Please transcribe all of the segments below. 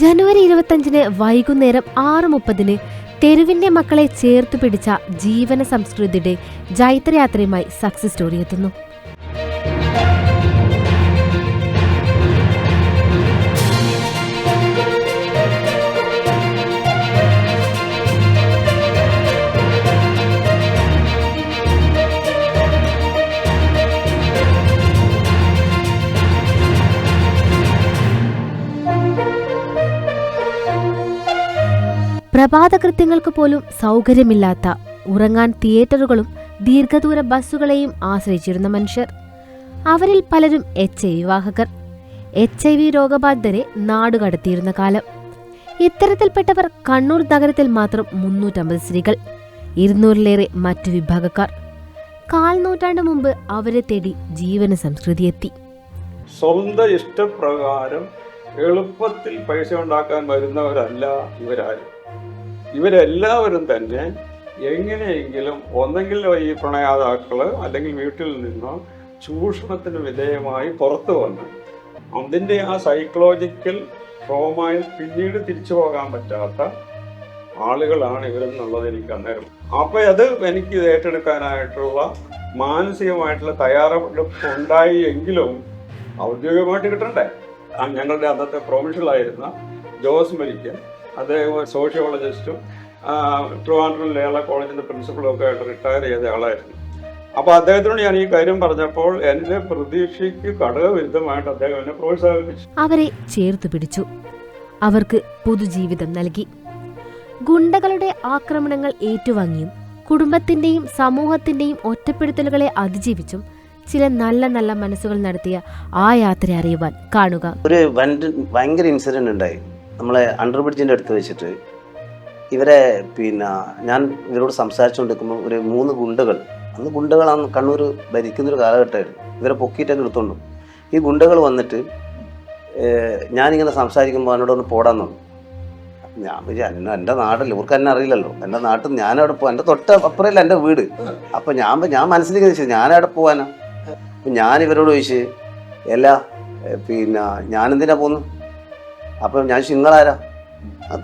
ജനുവരി ഇരുപത്തഞ്ചിന് വൈകുന്നേരം ആറ് മുപ്പതിന് തെരുവിന്റെ മക്കളെ ചേർത്തു പിടിച്ച ജീവന സംസ്കൃതിയുടെ ജൈത്രയാത്രയുമായി സക്സസ് സ്റ്റോറി എത്തുന്നു. പ്രഭാതകൃത്യങ്ങൾക്ക് പോലും സൗകര്യമില്ലാത്ത ഉറങ്ങാൻ തിയേറ്ററുകളും ദീർഘദൂര ബസ്സുകളെയും ആശ്രയിച്ചിരുന്ന മനുഷ്യർ. അവരിൽ പലരും എച്ച് ഐ വാഹകർ എച്ച് ഐ വി രോഗബാധിതരെ നാടുകടത്തിയിരുന്ന കാലം. ഇത്തരത്തിൽപ്പെട്ടവർ കണ്ണൂർ നഗരത്തിൽ മാത്രം മുന്നൂറ്റമ്പത് സ്ത്രീകൾ ഇരുന്നൂറിലേറെ മറ്റു വിഭാഗക്കാർ. കാൽ നൂറ്റാണ്ട് മുമ്പ് അവരെ തേടി ജീവന സംസ്കൃതി എത്തി. സ്വന്തം ഇഷ്ടപ്രകാരം എളുപ്പത്തിൽ പൈസ ഉണ്ടാക്കാൻ വരുന്നവരല്ല ഇവരാരും? ഇവരെല്ലാവരും തന്നെ എങ്ങനെയെങ്കിലും ഒന്നെങ്കിൽ ഈ പ്രണയാതാക്കൾ അല്ലെങ്കിൽ വീട്ടിൽ നിന്നോ ചൂഷണത്തിന് വിധേയമായി പുറത്തു വന്ന് അതിന്റെ ആ സൈക്കോളജിക്കൽ ട്രോമയിൽ പിന്നീട് തിരിച്ചു പോകാൻ പറ്റാത്ത ആളുകളാണ് ഇവരെന്നുള്ളത് എനിക്ക് അന്നേരം. അപ്പൊ അത് എനിക്ക് ഇത് ഏറ്റെടുക്കാനായിട്ടുള്ള മാനസികമായിട്ടുള്ള തയ്യാറെടുപ്പ് ഉണ്ടായി എങ്കിലും ഔദ്യോഗികമായിട്ട് കിട്ടണ്ടേ? ഞങ്ങളുടെ അന്നത്തെ പ്രൊഫഷണലായിരുന്ന ജോസ് മരിക്കൻ അദ്ദേഹം ഒരു സോഷ്യോളജിസ്റ്റും ട്രിവാൻഡ്രം ലേള കോളേജിന്റെ പ്രിൻസിപ്പളും ഒക്കെ ആയിട്ട് റിട്ടയർ ചെയ്ത ആളായിരുന്നു. അപ്പോൾ അദ്ദേഹത്തിനോട് ഞാൻ ഈ കാര്യം പറഞ്ഞപ്പോൾ എന്റെ പ്രതീക്ഷയ്ക്ക് ഘടകവിരുദ്ധമായിട്ട് അദ്ദേഹം എന്നെ പ്രോത്സാഹിപ്പിച്ചു. അവരെ ചേർത്ത് പിടിച്ചു. അവർക്ക് പുതുജീവിതം നൽകി. ഗുണ്ടകളുടെ ആക്രമണങ്ങൾ ഏറ്റുവാങ്ങിയും കുടുംബത്തിന്റെയും സമൂഹത്തിന്റെയും ഒറ്റപ്പെടുത്തലുകളെ അതിജീവിച്ചും ചില നല്ല നല്ല മനസ്സുകൾ നടത്തിയ ആ യാത്ര അറിയുവാൻ കാണുക. ഒരു ഭയങ്കര ഇൻസിഡന്റ് ഉണ്ടായി. നമ്മളെ അണ്ടർ ബ്രിഡ്ജിന്റെ അടുത്ത് വെച്ചിട്ട് ഇവരെ പിന്നെ ഞാൻ ഇവരോട് സംസാരിച്ചുകൊണ്ടിരിക്കുമ്പോൾ ഒരു മൂന്ന് ഗുണ്ടകൾ അന്ന് ഗുണ്ടകളാണ് കണ്ണൂർ ഭരിക്കുന്നൊരു കാലഘട്ടമായിരുന്നു. ഇവരെ പൊക്കിയിട്ടൊക്കെ എടുത്തോണ്ടു. ഈ ഗുണ്ടകൾ വന്നിട്ട് ഞാനിങ്ങനെ സംസാരിക്കുമ്പോൾ എന്നോട് ഒന്ന് പോടാൻ ഞാൻ വിചാരിച്ചു എന്റെ നാടല്ലേ? ഇവർക്ക് എന്നെ അറിയില്ലല്ലോ. എന്റെ നാട്ടിൽ ഞാനവിടെ പോകാൻ എന്റെ തൊട്ട് അപ്പുറമല്ല എന്റെ വീട്. അപ്പം ഞാൻ ഞാൻ മനസ്സിലേക്ക് ഞാൻ ഞാനവിടെ പോകാനാ അപ്പം ഞാൻ ഇവരോട് ചോദിച്ച് എല്ലാ പിന്നെ ഞാനെന്തിനാ പോന്നു? അപ്പം ഞാൻ നിങ്ങളാരാ?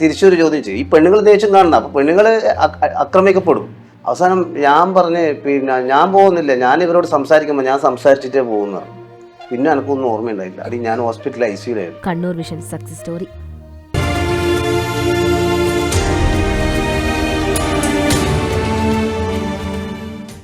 തിരിച്ചൊരു ചോദ്യം ചെയ്യും ഈ പെണ്ണുങ്ങൾ ദേഷ്യം കാണണം അപ്പം പെണ്ണുങ്ങൾ ആക്രമിക്കപ്പെടും അവസാനം ഞാൻ പറഞ്ഞ് പിന്നെ ഞാൻ പോകുന്നില്ല ഞാൻ ഇവരോട് സംസാരിക്കുമ്പോൾ ഞാൻ സംസാരിച്ചിട്ടേ പോകുന്നു പിന്നെ എനിക്കൊന്നും ഓർമ്മയുണ്ടായില്ല. അടി ഞാൻ ഹോസ്പിറ്റലിൽ ഐ സിയിലായിരുന്നു കണ്ണൂർ വിഷൻ സക്സസ് സ്റ്റോറി.